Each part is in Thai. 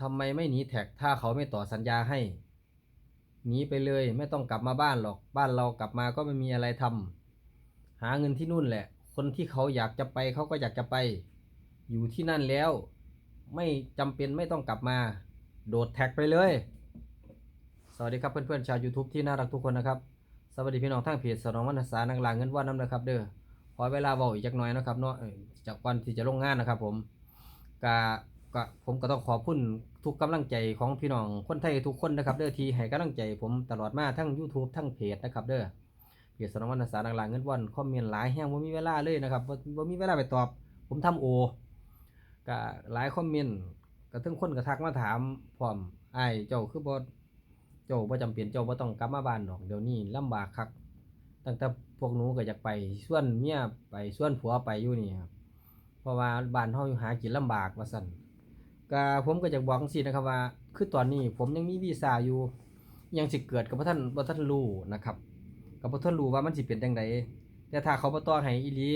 ทำไมไม่หนีแท็กถ้าเขาไม่ต่อสัญญาให้หนีไปเลยไม่ต้องกลับมาบ้านหรอก บ้านเรากลับมาก็ไม่มีอะไรทำหาเงินที่นู่นแหละ คนที่เขาอยากจะไปเขาก็อยากจะไป อยู่ที่นั่นแล้ว ไม่จำเป็นไม่ต้องกลับมา โดดแท็กไปเลย สวัสดีครับเพื่อนๆชาว YouTube ที่น่ารักทุกคนนะครับ สวัสดีพี่น้องทางเพจสนองวรรณสานังลางเงินว่าน้ำนะครับ เด้อขอเวลาเบาอีกจักหน่อยนะครับเนาะจากวันที่จะลงงานนะครับ ผมกะ กะผมก็ต้องขอบคุณทุกกำลังใจของพี่น้องคนไทยทุกคนนะครับเด้อที่ให้กำลังใจผมตลอดมาทั้ง YouTube ทั้งเพจนะครับเด้อเพจสนวรรณสานังลางเงินวันคอมเมนต์หลายแห้งว่ามีเวลาเลยนะครับบ่บ่มีเวลาไปตอบ ผมทำโอกะหลายคอมเมนต์ก็ทั้งคนก็ทักมาถามพร้อมอ้เจ้าคือบ่เจ้าบ่จำเป็นเจ้าบ่ต้องกลับมาบ้านดอกเดี๋ยวนี้ลำบากคักตั้งแต่พวกหนูก็อยากไปส่วนเมียไปส่วนผัวไปอยู่นี่ครับเพราะว่าบ้านเฮาอยู่หากินลำบากว่าซั่น ก็ผมก็อยากบอกจังซี่นะครับว่า คือตอนนี้ผมยังมีวีซ่าอยู่ ยังสิเกิดกับบ่ทันบ่ทันรู้นะครับก็บ่ทันรู้ว่ามันสิเป็นจังไดแต่ถ้าเขาบ่ต่อนให้อีลี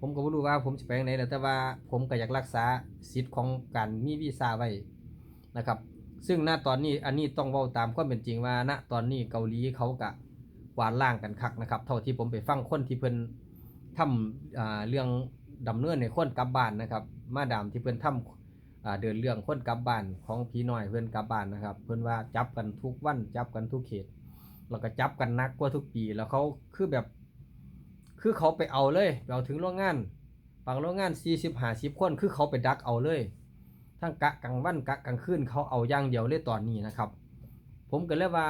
ผมก็บ่รู้ว่าผมสิไปจังไดแล้วแต่ว่าผมก็อยากรักษาสิทธิ์ของการมีวีซ่าไว้นะครับ ซึ่งณตอนนี้อันนี้ต้องเว้าตามความเป็นจริงว่าณตอนนี้เกาหลีเขากะกวาดล่างกันคักนะครับ เท่าที่ผมไปฟังคนที่เพิ่นทำเรื่องดำเนินในคนกลับบ้านนะครับ มาดามที่เพิ่นทำอ่า เดินเรื่องคนกลับบ้านของพี่น้อยเพิ่อนกลับบ้านนะครับ เพิ่อนว่าจับกันทุกวันจับกันทุกเขตแล้วก็จับกันนักกว่าทุกปีแล้วเขาคือแบบ คือเขาไปเอาเลยเอาถึงโรงงานบางโรงงาน40 50คนคือเขาไปดักเอาเลย ทั้งกะกลางวันกะกลางคืนเขาเอาอย่างเดียวเลยตอนนี้นะครับ ผมก็เลยว่า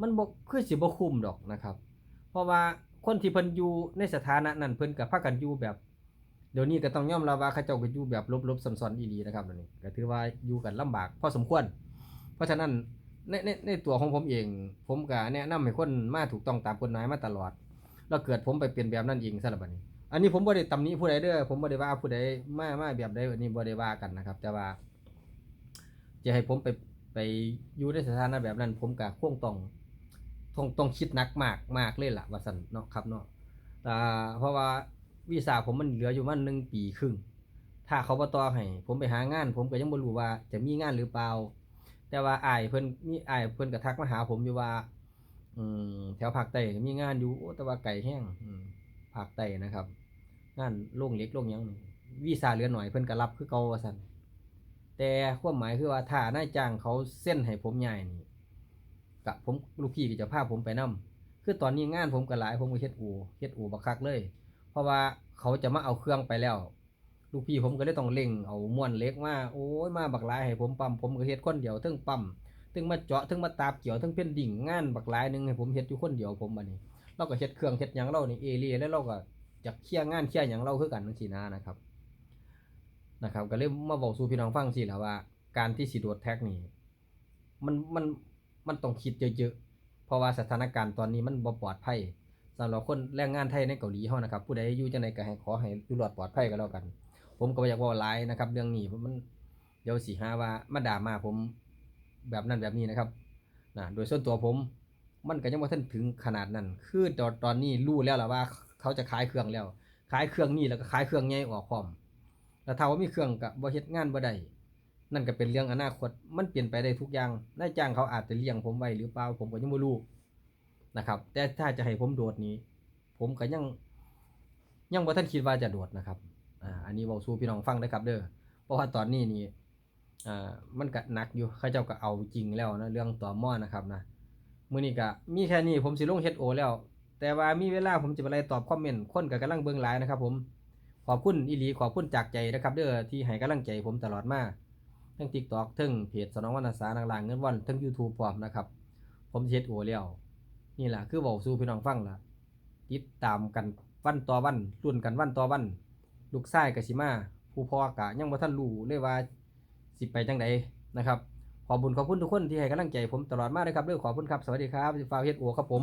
มันบ่คือสิบ่คุ้มดอกนะครับ เพราะว่าคนที่เพิ่นอยู่ในสถานะนั้นเพิ่นก็พากันอยู่แบบ ดี๋ยวนี้ก็ต้องยอมรับว่าเขาเจ้าก็อยู่แบบลบๆซ้ำซ้อนอีหลีนะครับอันนี้ก็ถือว่าอยู่กันลำบากพอสมควร เพราะฉะนั้นในในในตัวของผมเอง ผมก็แนะนำให้คนมาถูกต้องตามกฎหมายมาตลอด แล้วเกิดผมไปเปลี่ยนแบบนั้นเองซะละบัดนี้ อันนี้ผมบ่ได้ตำหนิผู้ใดเด้อผมบ่ได้ว่าผู้ใดมามาแบบใดอันนี้บ่ได้ว่ากันนะครับ แต่ว่า จะให้ผมไปไปอยู่ในสถานะแบบนั้น ผมก็คงต้องต้องต้องคิดหนักมากมากเลยล่ะว่าซั่นเนาะครับเนาะอ่เพราะว่า วีซ่าผมมันเหลืออยู่มันหนึ่งปีครึ่ง ถ้าเขาบ่ต่อให้ผมไปหางาน ผมก็ยังบ่รู้ว่าจะมีงานหรือเปล่า แต่ว่าอ้ายเพิ่นมีอ้ายเพิ่นก็ทักมาหาผมอยู่ว่า อืมแถวภาคใต้มีงานอยู่แต่ว่าไกลแห้งอืมภาคใต้นะครับ งานโรงเล็กโรงยังวีซ่าเหลือหน่อยเพิ่นก็รับคือเก่าว่าซั่นแต่ความหมายคือว่าถ้านายจ้างเขาเส้นให้ผมย้ายนี่กะผมลูกพี่ก็จะพาผมไปนํคือตอนนี้งานผมก็หลายผมก็เฮ็ดอูเฮ็ดอูบักคักเลย ราะว่าเขาจะมาเอาเครื่องไปแล้ว ลูกพี่ผมก็เลยต้องเร่งเอาม้วนเล็กมาโอ้ยมาบักหลายให้ผมปั๊มผมก็เฮ็ดคนเดียวทั้งปั๊มทั้งมาเจาะทั้งมาตาบเกี่ยวทั้งเป็นดิ่งงานบักหลายหนึ่งให้ผมเฮ็ดอยู่คนเดียวผมบัดนี้ เราก็เฮ็ดเครื่องเฮ็ดหยังเรานี่เอเรียแล้วเราก็จะเคลียร์งานเคลียร์หยังเราคือกันจังซี่นะนะครับ นะครับ ก็เลยมาบอกสู่พี่น้องฟังสิแล่ะว่า การที่สิโดดแท็กนี่มันมันมันต้องคิดเยอะๆเพราะว่าสถานการณ์ตอนนี้มันบ่ปลอดภัย สำหรับคนแรงงานไทยในเกาหลีเฮานะครับ ผู้ใดอยู่จังไดก็ให้ขอให้อยู่รอดปลอดภัยก็แล้วกัน ผมก็บ่อยากเว้าหลายนะครับ เรื่องนี้เพราะมันเดี๋ยวสิหาว่ามาด่ามาผมแบบนั้นแบบนี้นะครับนะโดยส่วนตัวผมมันก็ยังบ่ทันถึงขนาดนั้น คือตอนตอนนี้รู้แล้วล่ะว่า เขาจะขายเครื่องแล้ว ขายเครื่องนี้แล้วก็ขายเครื่องใหญ่ออกพร้อมแล้วถ้าว่ามีเครื่องก็บ่เฮ็ดงานบ่ได้นั่นก็เป็นเรื่องอนาคต มันเปลี่ยนไปได้ทุกอย่างนายจ้างเขาอาจจะเลี้ยงผมไว้หรือเปล่าผมก็ยังบ่รู้ นะครับ แต่ถ้าจะให้ผมโดดนี้ ผมก็ยังยังบ่ทันคิดว่าจะโดดนะครับอ่าอันนี้เว้าสู่พี่น้องฟังเด้ครับเด้อเพราะว่าตอนนี้นี่อ่ามันก็หนักอยู่เขาเจ้าก็เอาจริงแล้วนะเรื่องต่อม้อนะครับนะมื้อนี้ก็มีแค่นี้ผมสิลง HO แล้ว แต่ว่ามีเวลาผมจะไปไล่ตอบคอมเมนต์คนก็กำลังเบิ่งหลายนะครับผมขอบคุณอีหลีขอบคุณจากใจนะครับ เด้อที่ให้กำลังใจผมตลอดมาทั้ง TikTok ทั้งเพจสนองวรรณสารลางๆเงินวันทั้ง YouTube พร้อมนะครับ ผมเฮ็ดโอแล้ว นี่แหละคือบอกสู่พี่น้องฟังล่ะติดตามกันวันต่อวันรุ่นกันวันต่อวัน ลูกชายกับสิมาผู้พ่อกะยังบ่ท่านรู้เลยว่าสิไปจังไดนะครับ ขอบุญขอบคุณทุกคนที่ให้กำลังใจผมตลอดมาเลยครับเด้อขอบคุณครับ สวัสดีครับฟ้าวเฮ็ดโอครับผม